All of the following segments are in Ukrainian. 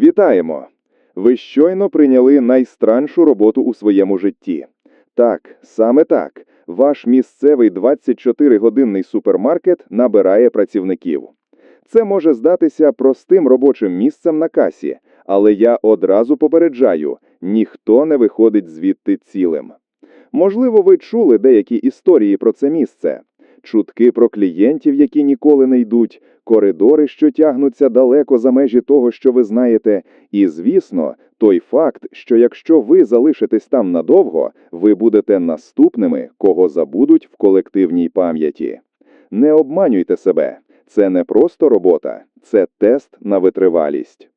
Вітаємо! Ви щойно прийняли найстраншу роботу у своєму житті. Так, саме так. Ваш місцевий 24-годинний супермаркет набирає працівників. Це може здатися простим робочим місцем на касі, але я одразу попереджаю: ніхто не виходить звідти цілим. Можливо, ви чули деякі історії про це місце. Чутки про клієнтів, які ніколи не йдуть, коридори, що тягнуться далеко за межі того, що ви знаєте, і, звісно, той факт, що якщо ви залишитесь там надовго, ви будете наступними, кого забудуть в колективній пам'яті. Не обманюйте себе, це не просто робота, це тест на витривалість.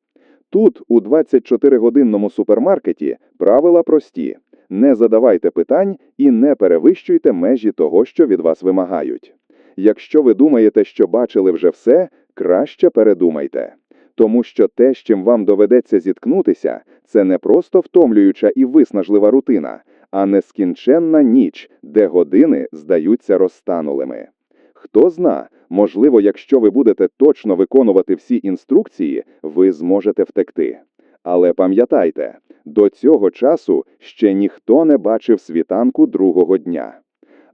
Тут, у 24-годинному супермаркеті, правила прості. Не задавайте питань і не перевищуйте межі того, що від вас вимагають. Якщо ви думаєте, що бачили вже все, краще передумайте. Тому що те, з чим вам доведеться зіткнутися, це не просто втомлююча і виснажлива рутина, а нескінченна ніч, де години здаються розтанулими. Хто зна, можливо, якщо ви будете точно виконувати всі інструкції, ви зможете втекти. Але пам'ятайте, до цього часу ще ніхто не бачив світанку другого дня.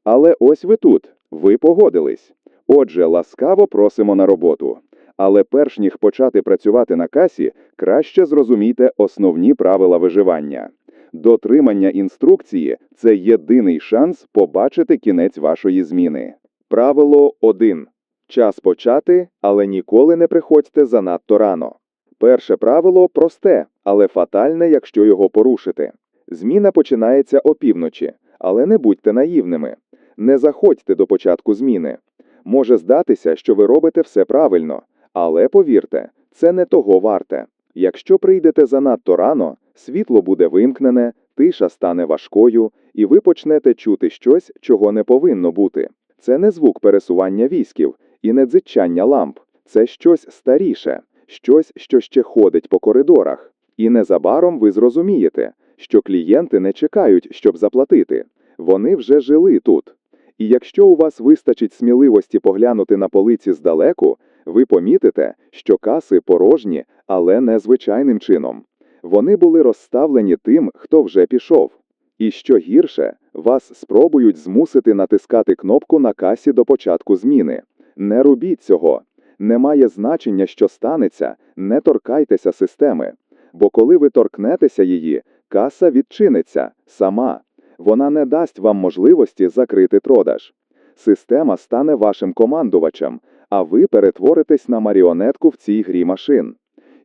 Але ось ви тут, ви погодились. Отже, ласкаво просимо на роботу. Але перш ніж почати працювати на касі, краще зрозумійте основні правила виживання. Дотримання інструкції це єдиний шанс побачити кінець вашої зміни. Правило 1. Час почати, але ніколи не приходьте занадто рано. Перше правило просте, але фатальне, якщо його порушити. Зміна починається опівночі, але не будьте наївними. Не заходьте до початку зміни. Може здатися, що ви робите все правильно, але повірте, це не того варте. Якщо прийдете занадто рано, світло буде вимкнене, тиша стане важкою, і ви почнете чути щось, чого не повинно бути. Це не звук пересування військів і не дзичання ламп, це щось старіше, щось, що ще ходить по коридорах. І незабаром ви зрозумієте, що клієнти не чекають, щоб заплатити. Вони вже жили тут. І якщо у вас вистачить сміливості поглянути на полиці здалеку, ви помітите, що каси порожні, але не звичайним чином. Вони були розставлені тим, хто вже пішов. І що гірше, вас спробують змусити натискати кнопку на касі до початку зміни. Не робіть цього. Немає значення, що станеться, не торкайтеся системи. Бо коли ви торкнетеся її, каса відчиниться сама. Вона не дасть вам можливості закрити продаж. Система стане вашим командувачем, а ви перетворитесь на маріонетку в цій грі машин.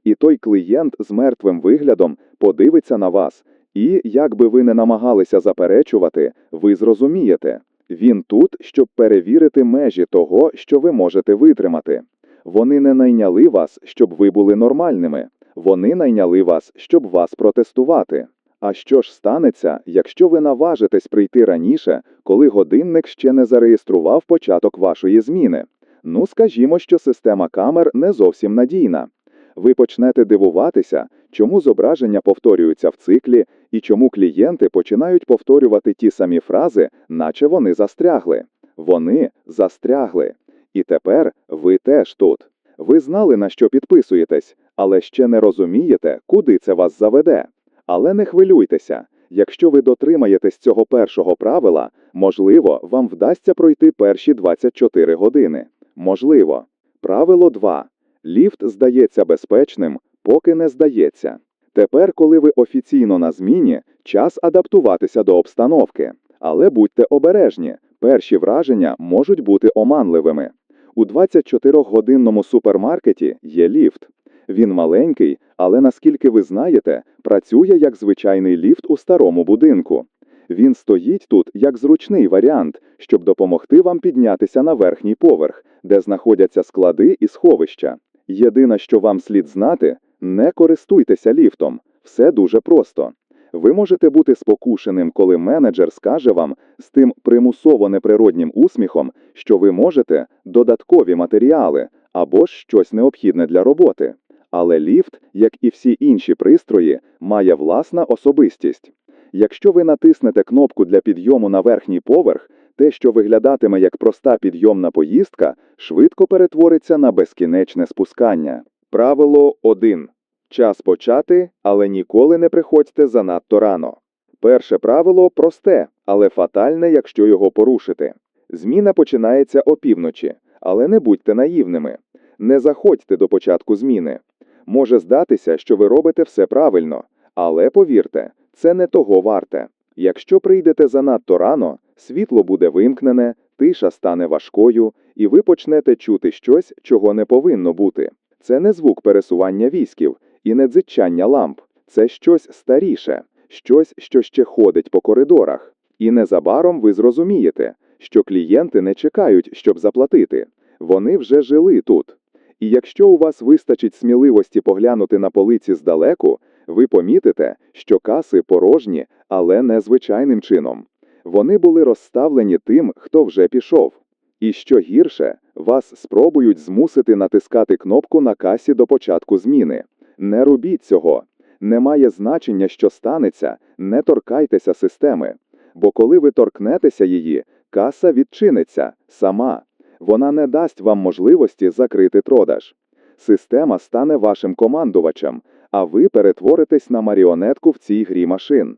І той клієнт з мертвим виглядом подивиться на вас, і, як би ви не намагалися заперечувати, ви зрозумієте він тут, щоб перевірити межі того, що ви можете витримати. Вони не найняли вас, щоб ви були нормальними. Вони найняли вас, щоб вас протестувати. А що ж станеться, якщо ви наважитесь прийти раніше, коли годинник ще не зареєстрував початок вашої зміни? Ну, скажімо, що система камер не зовсім надійна. Ви почнете дивуватися, чому зображення повторюються в циклі і чому клієнти починають повторювати ті самі фрази, наче вони застрягли. Вони застрягли. І тепер ви теж тут. Ви знали, на що підписуєтесь, але ще не розумієте, куди це вас заведе. Але не хвилюйтеся. Якщо ви дотримаєтесь цього першого правила, можливо, вам вдасться пройти перші 24 години. Можливо. Правило 2. Ліфт здається безпечним, поки не здається. Тепер, коли ви офіційно на зміні, час адаптуватися до обстановки. Але будьте обережні, перші враження можуть бути оманливими. У 24-годинному супермаркеті є ліфт. Він маленький, але наскільки ви знаєте, працює як звичайний ліфт у старому будинку. Він стоїть тут як зручний варіант, щоб допомогти вам піднятися на верхній поверх, де знаходяться склади і сховища. Єдине, що вам слід знати, не користуйтеся ліфтом. Все дуже просто. Ви можете бути спокушеним, коли менеджер скаже вам з тим примусово неприроднім усміхом, що ви можете додаткові матеріали або ж щось необхідне для роботи. Але ліфт, як і всі інші пристрої, має власна особистість. Якщо ви натиснете кнопку для підйому на верхній поверх, те, що виглядатиме як проста підйомна поїздка, швидко перетвориться на безкінечне спускання. Правило 1. Час почати, але ніколи не приходьте занадто рано. Перше правило просте, але фатальне, якщо його порушити. Зміна починається опівночі, але не будьте наївними. Не заходьте до початку зміни. Може здатися, що ви робите все правильно, але повірте, це не того варте. Якщо прийдете занадто рано, світло буде вимкнене, тиша стане важкою, і ви почнете чути щось, чого не повинно бути. Це не звук пересування військів і не дзичання ламп. Це щось старіше, щось, що ще ходить по коридорах. І незабаром ви зрозумієте, що клієнти не чекають, щоб заплатити. Вони вже жили тут. І якщо у вас вистачить сміливості поглянути на полиці здалеку, ви помітите, що каси порожні, але не звичайним чином. Вони були розставлені тим, хто вже пішов. І що гірше, вас спробують змусити натискати кнопку на касі до початку зміни. Не робіть цього. Немає значення, що станеться, не торкайтеся системи. Бо коли ви торкнетеся її, каса відчиниться сама. Вона не дасть вам можливості закрити продаж. Система стане вашим командувачем, а ви перетворитесь на маріонетку в цій грі машин.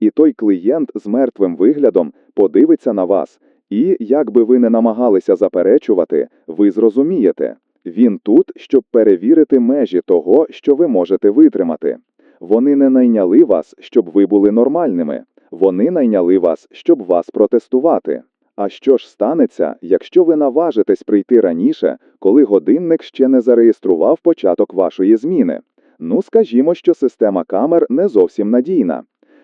І той клієнт з мертвим виглядом подивиться на вас, і, як би ви не намагалися заперечувати, ви зрозумієте. Він тут, щоб перевірити межі того, що ви можете витримати. Вони не найняли вас, щоб ви були нормальними. Вони найняли вас, щоб вас протестувати. А що ж станеться, якщо ви наважитесь прийти раніше, коли годинник ще не зареєстрував початок вашої зміни? Ну, скажімо, що система камер не зовсім надійна.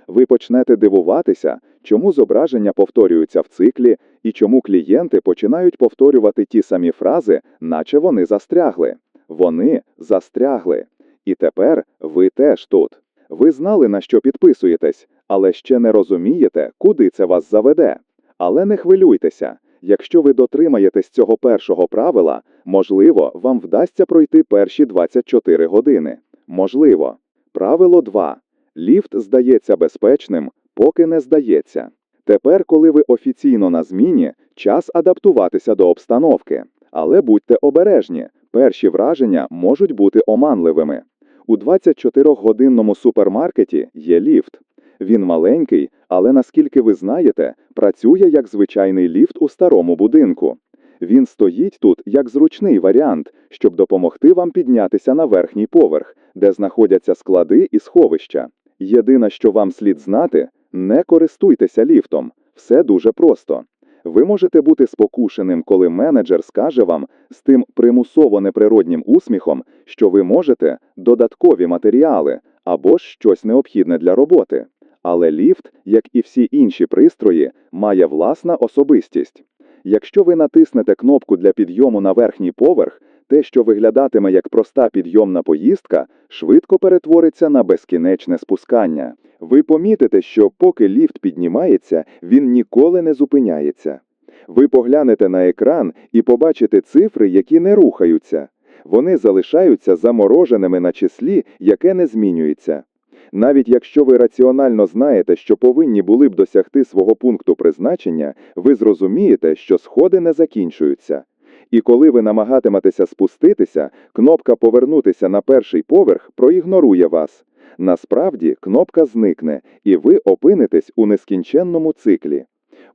Ви почнете дивуватися, чому зображення повторюються в циклі і чому клієнти починають повторювати ті самі фрази, наче вони застрягли. Вони застрягли. І тепер ви теж тут. Ви знали, на що підписуєтесь, але ще не розумієте, куди це вас заведе. Але не хвилюйтеся. Якщо ви дотримаєтесь цього першого правила, можливо, вам вдасться пройти перші 24 години. Можливо. Правило 2. Ліфт здається безпечним, поки не здається. Тепер, коли ви офіційно на зміні, час адаптуватися до обстановки. Але будьте обережні, перші враження можуть бути оманливими. У 24-годинному супермаркеті є ліфт. Він маленький, але наскільки ви знаєте, працює як звичайний ліфт у старому будинку. Він стоїть тут як зручний варіант, щоб допомогти вам піднятися на верхній поверх, де знаходяться склади і сховища. Єдине, що вам слід знати, не користуйтеся ліфтом. Все дуже просто. Ви можете бути спокушеним, коли менеджер скаже вам з тим примусово неприроднім усміхом, що ви можете додаткові матеріали або ж щось необхідне для роботи. Але ліфт, як і всі інші пристрої, має власна особистість. Якщо ви натиснете кнопку для підйому на верхній поверх, те, що виглядатиме як проста підйомна поїздка, швидко перетвориться на безкінечне спускання. Ви помітите, що поки ліфт піднімається, він ніколи не зупиняється. Ви поглянете на екран і побачите цифри, які не рухаються. Вони залишаються замороженими на числі, яке не змінюється. Навіть якщо ви раціонально знаєте, що повинні були б досягти свого пункту призначення, ви зрозумієте, що сходи не закінчуються. І коли ви намагатиметеся спуститися, кнопка Повернутися на перший поверх проігнорує вас. Насправді кнопка зникне, і ви опинитесь у нескінченному циклі.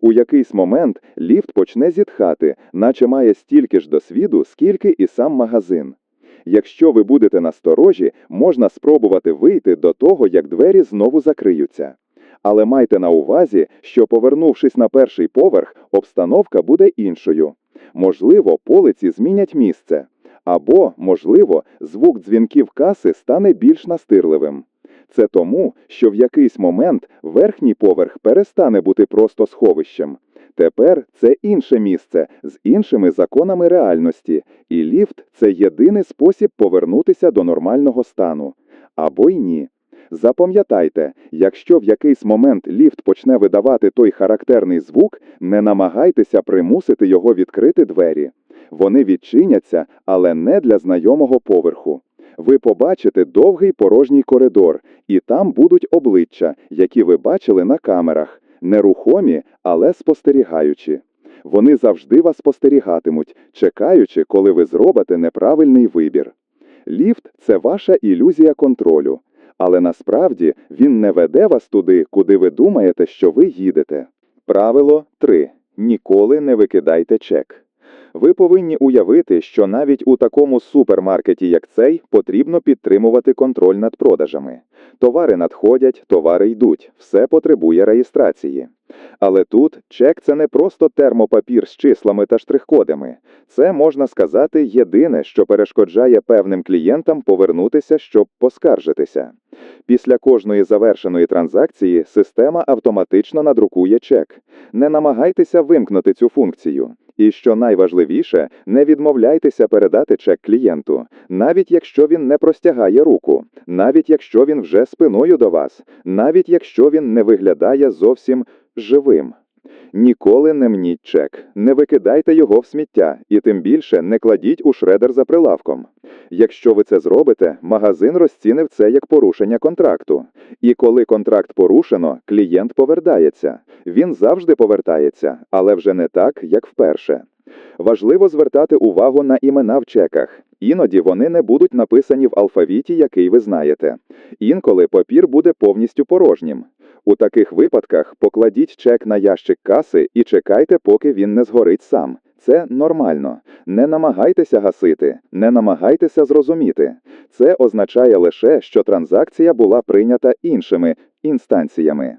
У якийсь момент ліфт почне зітхати, наче має стільки ж досвіду, скільки і сам магазин. Якщо ви будете насторожі, можна спробувати вийти до того, як двері знову закриються. Але майте на увазі, що повернувшись на перший поверх, обстановка буде іншою. Можливо, полиці змінять місце. Або, можливо, звук дзвінків каси стане більш настирливим. Це тому, що в якийсь момент верхній поверх перестане бути просто сховищем. Тепер це інше місце з іншими законами реальності, і ліфт це єдиний спосіб повернутися до нормального стану. Або й ні. Запам'ятайте, якщо в якийсь момент ліфт почне видавати той характерний звук, не намагайтеся примусити його відкрити двері. Вони відчиняться, але не для знайомого поверху. Ви побачите довгий порожній коридор, і там будуть обличчя, які ви бачили на камерах, нерухомі, але спостерігаючі. Вони завжди вас спостерігатимуть, чекаючи, коли ви зробите неправильний вибір. Ліфт це ваша ілюзія контролю. Але насправді він не веде вас туди, куди ви думаєте, що ви їдете. Правило 3. Ніколи не викидайте чек. Ви повинні уявити, що навіть у такому супермаркеті, як цей, потрібно підтримувати контроль над продажами. Товари надходять, товари йдуть, все потребує реєстрації. Але тут чек це не просто термопапір з числами та штрих-кодами. Це можна сказати єдине, що перешкоджає певним клієнтам повернутися, щоб поскаржитися. Після кожної завершеної транзакції система автоматично надрукує чек. Не намагайтеся вимкнути цю функцію. І що найважливіше, не відмовляйтеся передати чек клієнту, навіть якщо він не простягає руку, навіть якщо він вже спиною до вас, навіть якщо він не виглядає зовсім живим. Ніколи не мніть чек, не викидайте його в сміття і тим більше не кладіть у шредер за прилавком. Якщо ви це зробите, магазин розцінив це як порушення контракту. І коли контракт порушено, клієнт повертається. Він завжди повертається, але вже не так, як вперше. Важливо звертати увагу на імена в чеках. Іноді вони не будуть написані в алфавіті, який ви знаєте. Інколи папір буде повністю порожнім. У таких випадках покладіть чек на ящик каси і чекайте, поки він не згорить сам. Це нормально. Не намагайтеся гасити, не намагайтеся зрозуміти. Це означає лише, що транзакція була прийнята іншими інстанціями.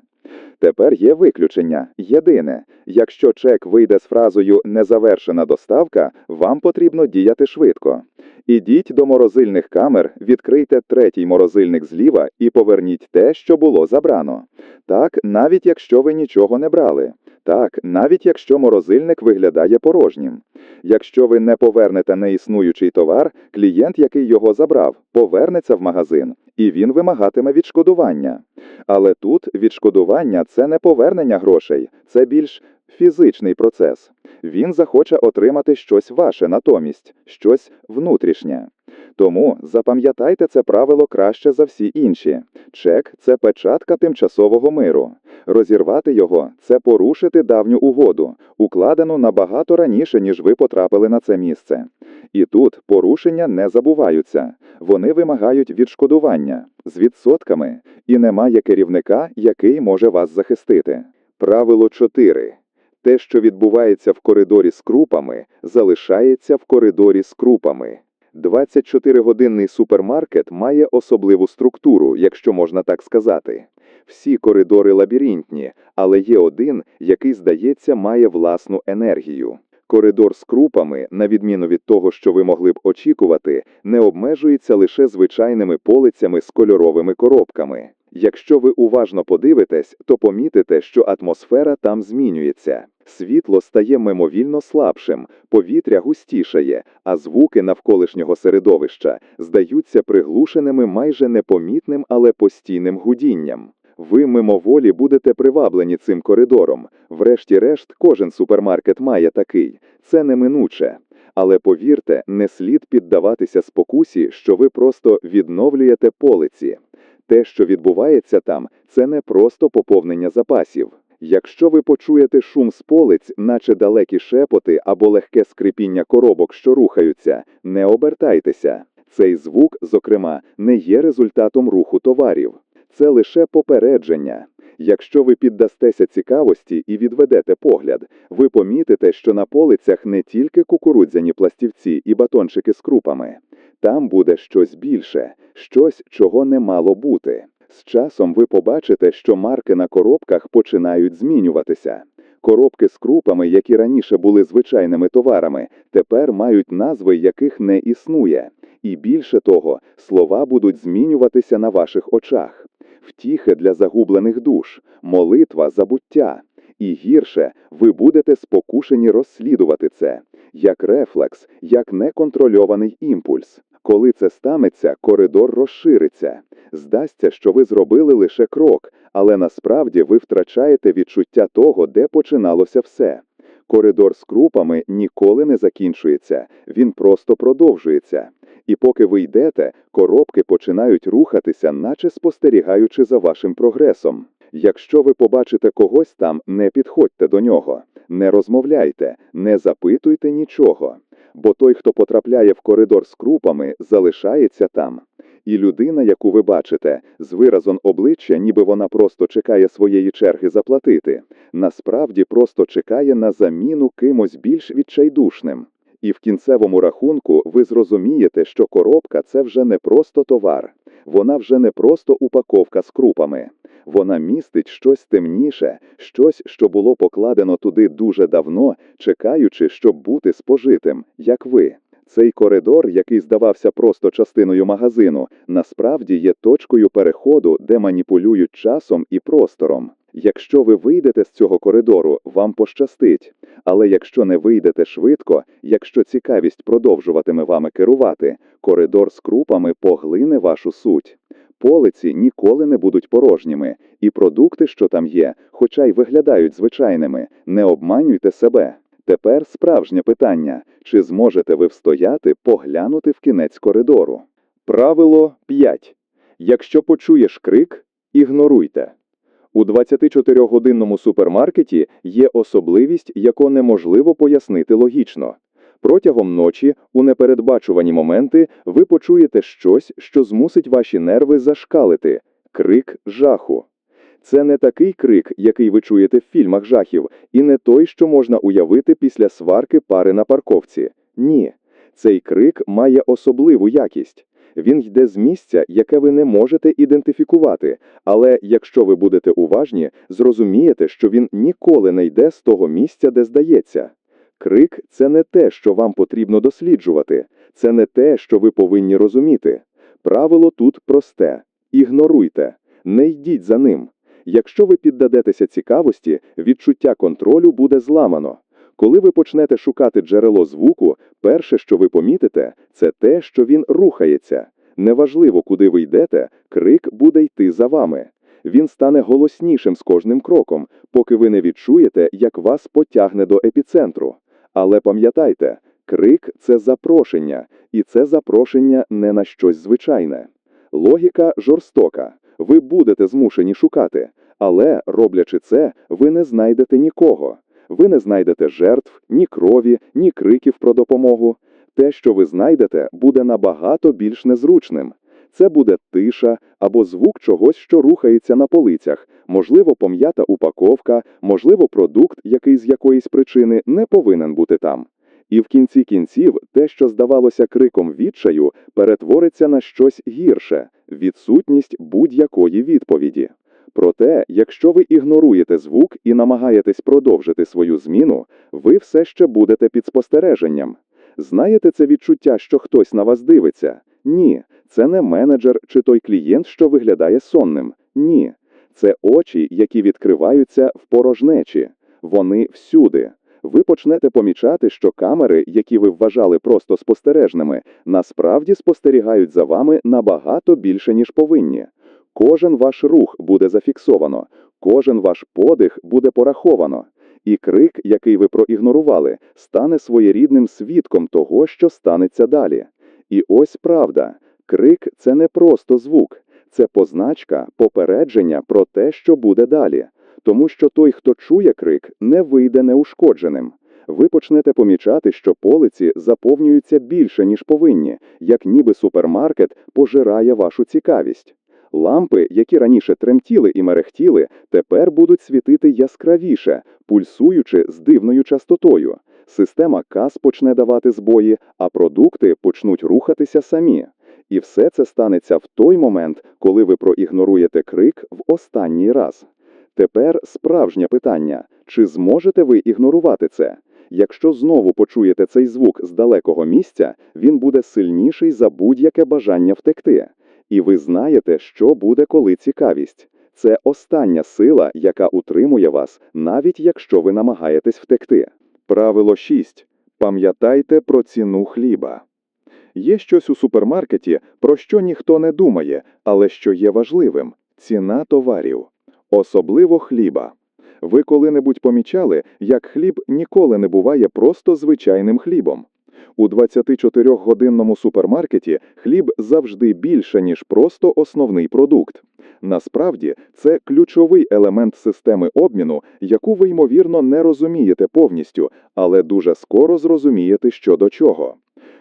Тепер є виключення. Єдине, якщо чек вийде з фразою Незавершена доставка, вам потрібно діяти швидко. Ідіть до морозильних камер, відкрийте третій морозильник зліва і поверніть те, що було забрано. Так, навіть якщо ви нічого не брали. Так, навіть якщо морозильник виглядає порожнім. Якщо ви не повернете неіснуючий товар, клієнт, який його забрав, повернеться в магазин, і він вимагатиме відшкодування. Але тут відшкодування це не повернення грошей, це більш фізичний процес. Він захоче отримати щось ваше натомість, щось внутрішнє. Тому запам'ятайте це правило краще за всі інші. Чек це печатка тимчасового миру. Розірвати його це порушити давню угоду, укладену набагато раніше, ніж ви потрапили на це місце. І тут порушення не забуваються. Вони вимагають відшкодування з відсотками, і немає керівника, який може вас захистити. Правило 4. Те, що відбувається в коридорі з крупами, залишається в коридорі з крупами. 24-годинний супермаркет має особливу структуру, якщо можна так сказати. Всі коридори лабіринтні, але є один, який, здається, має власну енергію. Коридор з крупами, на відміну від того, що ви могли б очікувати, не обмежується лише звичайними полицями з кольоровими коробками. Якщо ви уважно подивитесь, то помітите, що атмосфера там змінюється. Світло стає мимовільно слабшим, повітря густішає, а звуки навколишнього середовища здаються приглушеними майже непомітним, але постійним гудінням. Ви мимоволі будете приваблені цим коридором. Врешті-решт, кожен супермаркет має такий. Це неминуче. Але повірте, не слід піддаватися спокусі, що ви просто відновлюєте полиці. Те, що відбувається там, це не просто поповнення запасів. Якщо ви почуєте шум з полиць, наче далекі шепоти або легке скрипіння коробок, що рухаються, не обертайтеся. Цей звук, зокрема, не є результатом руху товарів. Це лише попередження. Якщо ви піддастеся цікавості і відведете погляд, ви помітите, що на полицях не тільки кукурудзяні пластівці і батончики з крупами. Там буде щось більше, щось, чого не мало бути. З часом ви побачите, що марки на коробках починають змінюватися. Коробки з крупами, які раніше були звичайними товарами, тепер мають назви, яких не існує. І більше того, слова будуть змінюватися на ваших очах. Втіхи для загублених душ, молитва, забуття. І гірше, ви будете спокушені розслідувати це, як рефлекс, як неконтрольований імпульс. Коли це станеться, коридор розшириться. Здасться, що ви зробили лише крок, але насправді ви втрачаєте відчуття того, де починалося все. Коридор з крупами ніколи не закінчується, він просто продовжується. І поки ви йдете, коробки починають рухатися, наче спостерігаючи за вашим прогресом. Якщо ви побачите когось там, не підходьте до нього, не розмовляйте, не запитуйте нічого, бо той, хто потрапляє в коридор з крупами, залишається там. І людина, яку ви бачите, з виразом обличчя, ніби вона просто чекає своєї черги заплатити, насправді просто чекає на заміну кимось більш відчайдушним. І в кінцевому рахунку ви зрозумієте, що коробка це вже не просто товар, вона вже не просто упаковка з крупами. Вона містить щось темніше, щось, що було покладено туди дуже давно, чекаючи, щоб бути спожитим, як ви. Цей коридор, який здавався просто частиною магазину, насправді є точкою переходу, де маніпулюють часом і простором. Якщо ви вийдете з цього коридору, вам пощастить. Але якщо не вийдете швидко, якщо цікавість продовжуватиме вами керувати, коридор з крупами поглине вашу суть. Полиці ніколи не будуть порожніми, і продукти, що там є, хоча й виглядають звичайними, не обманюйте себе. Тепер справжнє питання: чи зможете ви встояти поглянути в кінець коридору? Правило 5. Якщо почуєш крик, ігноруйте. У 24-годинному супермаркеті є особливість, яку неможливо пояснити логічно. Протягом ночі, у непередбачувані моменти, ви почуєте щось, що змусить ваші нерви зашкалити крик жаху. Це не такий крик, який ви чуєте в фільмах жахів, і не той, що можна уявити після сварки пари на парковці. Ні. Цей крик має особливу якість. Він йде з місця, яке ви не можете ідентифікувати, але якщо ви будете уважні, зрозумієте, що він ніколи не йде з того місця, де здається. Крик це не те, що вам потрібно досліджувати, це не те, що ви повинні розуміти. Правило тут просте: ігноруйте, не йдіть за ним. Якщо ви піддадетеся цікавості, відчуття контролю буде зламано. Коли ви почнете шукати джерело звуку, перше, що ви помітите, це те, що він рухається. Неважливо, куди ви йдете, крик буде йти за вами. Він стане голоснішим з кожним кроком, поки ви не відчуєте, як вас потягне до епіцентру. Але пам'ятайте, крик це запрошення, і це запрошення не на щось звичайне. Логіка жорстока. Ви будете змушені шукати, але, роблячи це, ви не знайдете нікого. Ви не знайдете жертв, ні крові, ні криків про допомогу. Те, що ви знайдете, буде набагато більш незручним. Це буде тиша або звук чогось, що рухається на полицях, можливо, пом'ята упаковка, можливо, продукт, який з якоїсь причини не повинен бути там. І в кінці кінців те, що здавалося криком відчаю, перетвориться на щось гірше відсутність будь-якої відповіді. Проте, якщо ви ігноруєте звук і намагаєтесь продовжити свою зміну, ви все ще будете під спостереженням. Знаєте це відчуття, що хтось на вас дивиться? Ні, це не менеджер чи той клієнт, що виглядає сонним. Ні. Це очі, які відкриваються в порожнечі. Вони всюди. Ви почнете помічати, що камери, які ви вважали просто спостережними, насправді спостерігають за вами набагато більше, ніж повинні. Кожен ваш рух буде зафіксовано, кожен ваш подих буде пораховано. І крик, який ви проігнорували, стане своєрідним свідком того, що станеться далі. І ось правда: крик це не просто звук, це позначка, попередження про те, що буде далі. Тому що той, хто чує крик, не вийде неушкодженим. Ви почнете помічати, що полиці заповнюються більше, ніж повинні, як ніби супермаркет пожирає вашу цікавість. Лампи, які раніше тремтіли і мерехтіли, тепер будуть світити яскравіше, пульсуючи з дивною частотою. Система кас почне давати збої, а продукти почнуть рухатися самі. І все це станеться в той момент, коли ви проігноруєте крик в останній раз. Тепер справжнє питання: чи зможете ви ігнорувати це? Якщо знову почуєте цей звук з далекого місця, він буде сильніший за будь-яке бажання втекти. І ви знаєте, що буде, коли цікавість. Це остання сила, яка утримує вас, навіть якщо ви намагаєтесь втекти. Правило 6. Пам'ятайте про ціну хліба. Є щось у супермаркеті, про що ніхто не думає, але що є важливим ціна товарів, особливо хліба. Ви коли-небудь помічали, як хліб ніколи не буває просто звичайним хлібом. У 24-годинному супермаркеті хліб завжди більше, ніж просто основний продукт. Насправді, це ключовий елемент системи обміну, яку ви, ймовірно, не розумієте повністю, але дуже скоро зрозумієте, що до чого.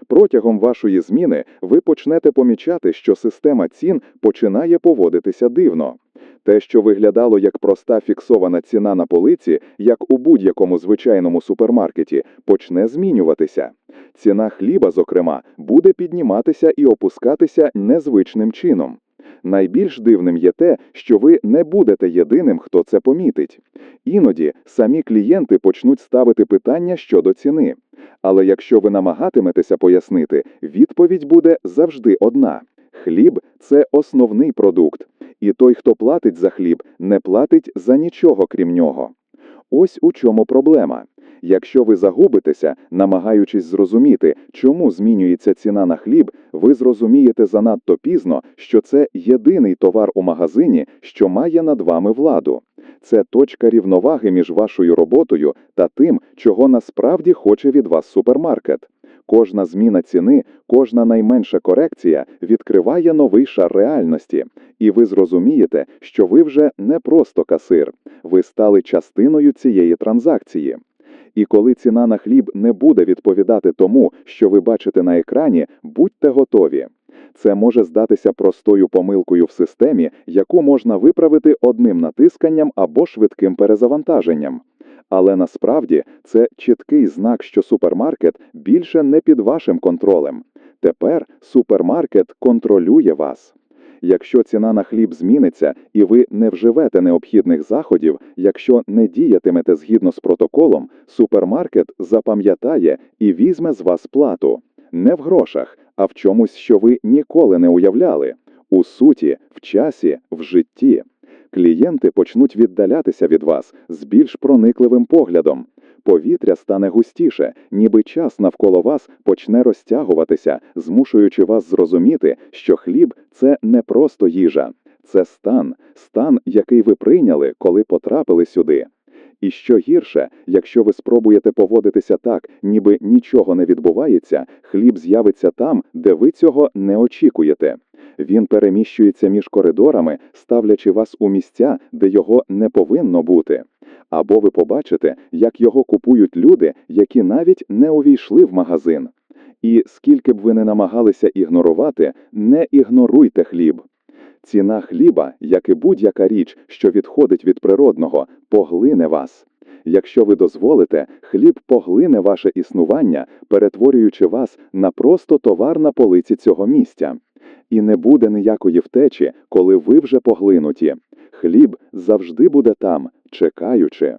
Протягом вашої зміни ви почнете помічати, що система цін починає поводитися дивно. Те, що виглядало як проста фіксована ціна на полиці, як у будь-якому звичайному супермаркеті, почне змінюватися. Ціна хліба, зокрема, буде підніматися і опускатися незвичним чином. Найбільш дивним є те, що ви не будете єдиним, хто це помітить. Іноді самі клієнти почнуть ставити питання щодо ціни. Але якщо ви намагатиметеся пояснити, відповідь буде завжди одна: хліб це основний продукт, і той, хто платить за хліб, не платить за нічого крім нього. Ось у чому проблема. Якщо ви загубитеся, намагаючись зрозуміти, чому змінюється ціна на хліб, ви зрозумієте занадто пізно, що це єдиний товар у магазині, що має над вами владу. Це точка рівноваги між вашою роботою та тим, чого насправді хоче від вас супермаркет. Кожна зміна ціни, кожна найменша корекція відкриває новий шар реальності, і ви зрозумієте, що ви вже не просто касир, ви стали частиною цієї транзакції. І коли ціна на хліб не буде відповідати тому, що ви бачите на екрані, будьте готові. Це може здатися простою помилкою в системі, яку можна виправити одним натисканням або швидким перезавантаженням. Але насправді це чіткий знак, що супермаркет більше не під вашим контролем. Тепер супермаркет контролює вас. Якщо ціна на хліб зміниться і ви не вживете необхідних заходів, якщо не діятимете згідно з протоколом, супермаркет запам'ятає і візьме з вас плату не в грошах, а в чомусь, що ви ніколи не уявляли у суті, в часі, в житті. Клієнти почнуть віддалятися від вас з більш проникливим поглядом. Повітря стане густіше, ніби час навколо вас почне розтягуватися, змушуючи вас зрозуміти, що хліб це не просто їжа, це стан, стан, який ви прийняли, коли потрапили сюди. І що гірше, якщо ви спробуєте поводитися так, ніби нічого не відбувається, хліб з'явиться там, де ви цього не очікуєте. Він переміщується між коридорами, ставлячи вас у місця, де його не повинно бути. Або ви побачите, як його купують люди, які навіть не увійшли в магазин. І скільки б ви не намагалися ігнорувати, не ігноруйте хліб. Ціна хліба, як і будь-яка річ, що відходить від природного, поглине вас. Якщо ви дозволите, хліб поглине ваше існування, перетворюючи вас на просто товар на полиці цього місця. І не буде ніякої втечі, коли ви вже поглинуті. Хліб завжди буде там, чекаючи.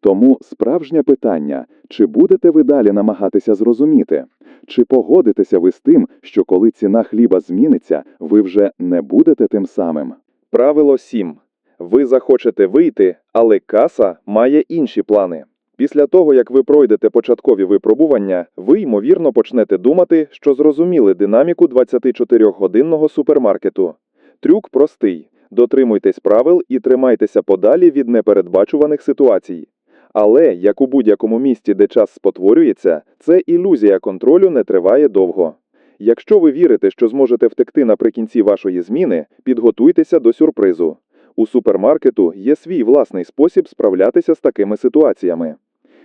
Тому справжнє питання, чи будете ви далі намагатися зрозуміти? Чи погодитеся ви з тим, що коли ціна хліба зміниться, ви вже не будете тим самим? Правило 7. Ви захочете вийти, але каса має інші плани. Після того, як ви пройдете початкові випробування, ви, ймовірно, почнете думати, що зрозуміли динаміку 24-годинного супермаркету. Трюк простий. Дотримуйтесь правил і тримайтеся подалі від непередбачуваних ситуацій. Але, як у будь-якому місті, де час спотворюється, це ілюзія контролю не триває довго. Якщо ви вірите, що зможете втекти наприкінці вашої зміни, підготуйтеся до сюрпризу. У супермаркету є свій власний спосіб справлятися з такими ситуаціями.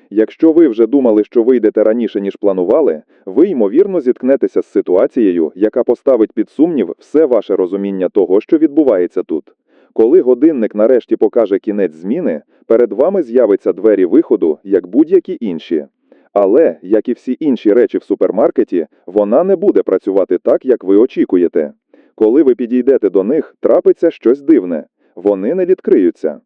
Якщо ви вже думали, що вийдете раніше, ніж планували, ви, ймовірно, зіткнетеся з ситуацією, яка поставить під сумнів все ваше розуміння того, що відбувається тут. Коли годинник нарешті покаже кінець зміни, перед вами з'явиться двері виходу, як будь-які інші. Але, як і всі інші речі в супермаркеті, вона не буде працювати так, як ви очікуєте. Коли ви підійдете до них, трапиться щось дивне. Вони не відкриються.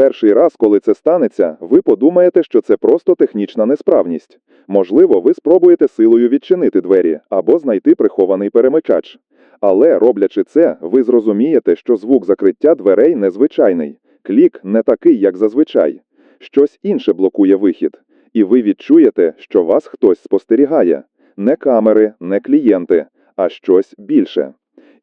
Перший раз, коли це станеться, ви подумаєте, що це просто технічна несправність. Можливо, ви спробуєте силою відчинити двері або знайти прихований перемикач. Але, роблячи це, ви зрозумієте, що звук закриття дверей незвичайний. Клік не такий, як зазвичай. Щось інше блокує вихід. І ви відчуєте, що вас хтось спостерігає. Не камери, не клієнти, а щось більше.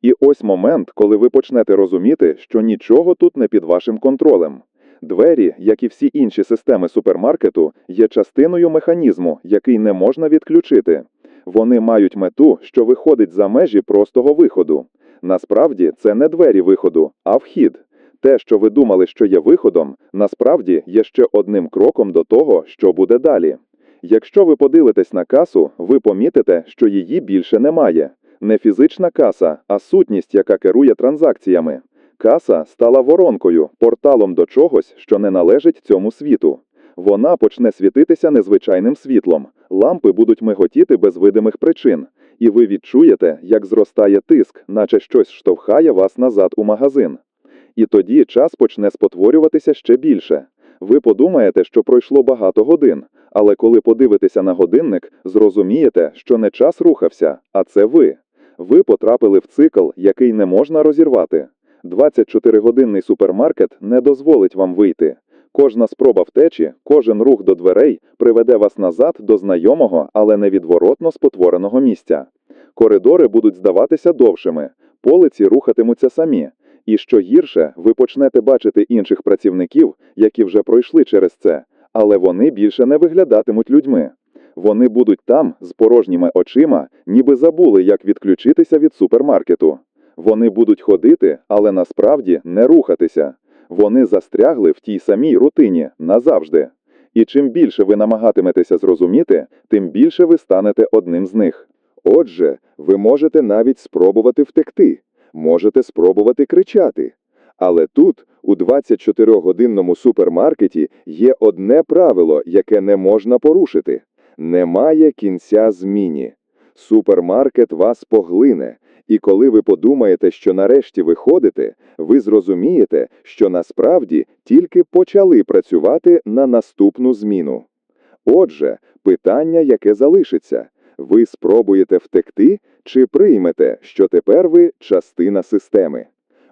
І ось момент, коли ви почнете розуміти, що нічого тут не під вашим контролем. Двері, як і всі інші системи супермаркету, є частиною механізму, який не можна відключити. Вони мають мету, що виходить за межі простого виходу. Насправді це не двері виходу, а вхід. Те, що ви думали, що є виходом, насправді є ще одним кроком до того, що буде далі. Якщо ви подивитесь на касу, ви помітите, що її більше немає. Не фізична каса, а сутність, яка керує транзакціями. Каса стала воронкою, порталом до чогось, що не належить цьому світу. Вона почне світитися незвичайним світлом, лампи будуть миготіти без видимих причин, і ви відчуєте, як зростає тиск, наче щось штовхає вас назад у магазин. І тоді час почне спотворюватися ще більше. Ви подумаєте, що пройшло багато годин, але коли подивитеся на годинник, зрозумієте, що не час рухався, а це ви. Ви потрапили в цикл, який не можна розірвати. 24-годинний супермаркет не дозволить вам вийти. Кожна спроба втечі, кожен рух до дверей приведе вас назад до знайомого, але невідворотно спотвореного місця. Коридори будуть здаватися довшими, полиці рухатимуться самі. І що гірше, ви почнете бачити інших працівників, які вже пройшли через це, але вони більше не виглядатимуть людьми. Вони будуть там з порожніми очима, ніби забули, як відключитися від супермаркету. Вони будуть ходити, але насправді не рухатися. Вони застрягли в тій самій рутині назавжди. І чим більше ви намагатиметеся зрозуміти, тим більше ви станете одним з них. Отже, ви можете навіть спробувати втекти, можете спробувати кричати. Але тут, у 24-годинному супермаркеті, є одне правило, яке не можна порушити: немає кінця зміні. Супермаркет вас поглине, і коли ви подумаєте, що нарешті виходите, ви зрозумієте, що насправді тільки почали працювати на наступну зміну. Отже, питання, яке залишиться: ви спробуєте втекти чи приймете, що тепер ви частина системи?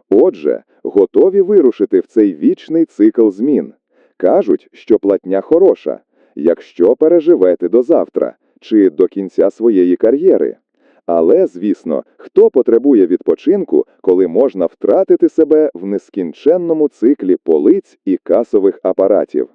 Отже, готові вирушити в цей вічний цикл змін. Кажуть, що платня хороша, якщо переживете до завтра чи до кінця своєї кар'єри. Але, звісно, хто потребує відпочинку, коли можна втратити себе в нескінченному циклі полиць і касових апаратів?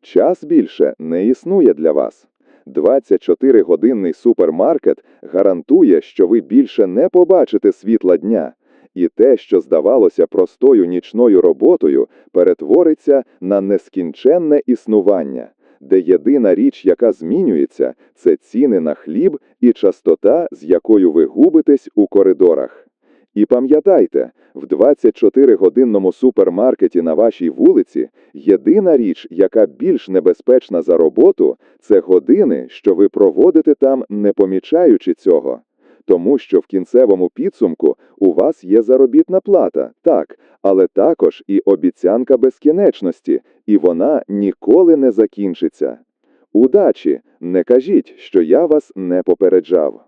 Час більше не існує для вас. 24-годинний супермаркет гарантує, що ви більше не побачите світла дня, і те, що здавалося простою нічною роботою, перетвориться на нескінченне існування, де єдина річ, яка змінюється, це ціни на хліб і частота, з якою ви губитесь у коридорах. І пам'ятайте, в 24-годинному супермаркеті на вашій вулиці єдина річ, яка більш небезпечна за роботу, це години, що ви проводите там, не помічаючи цього. Тому що в кінцевому підсумку у вас є заробітна плата, так, але також і обіцянка безкінечності, і вона ніколи не закінчиться. Удачі! Не кажіть, що я вас не попереджав.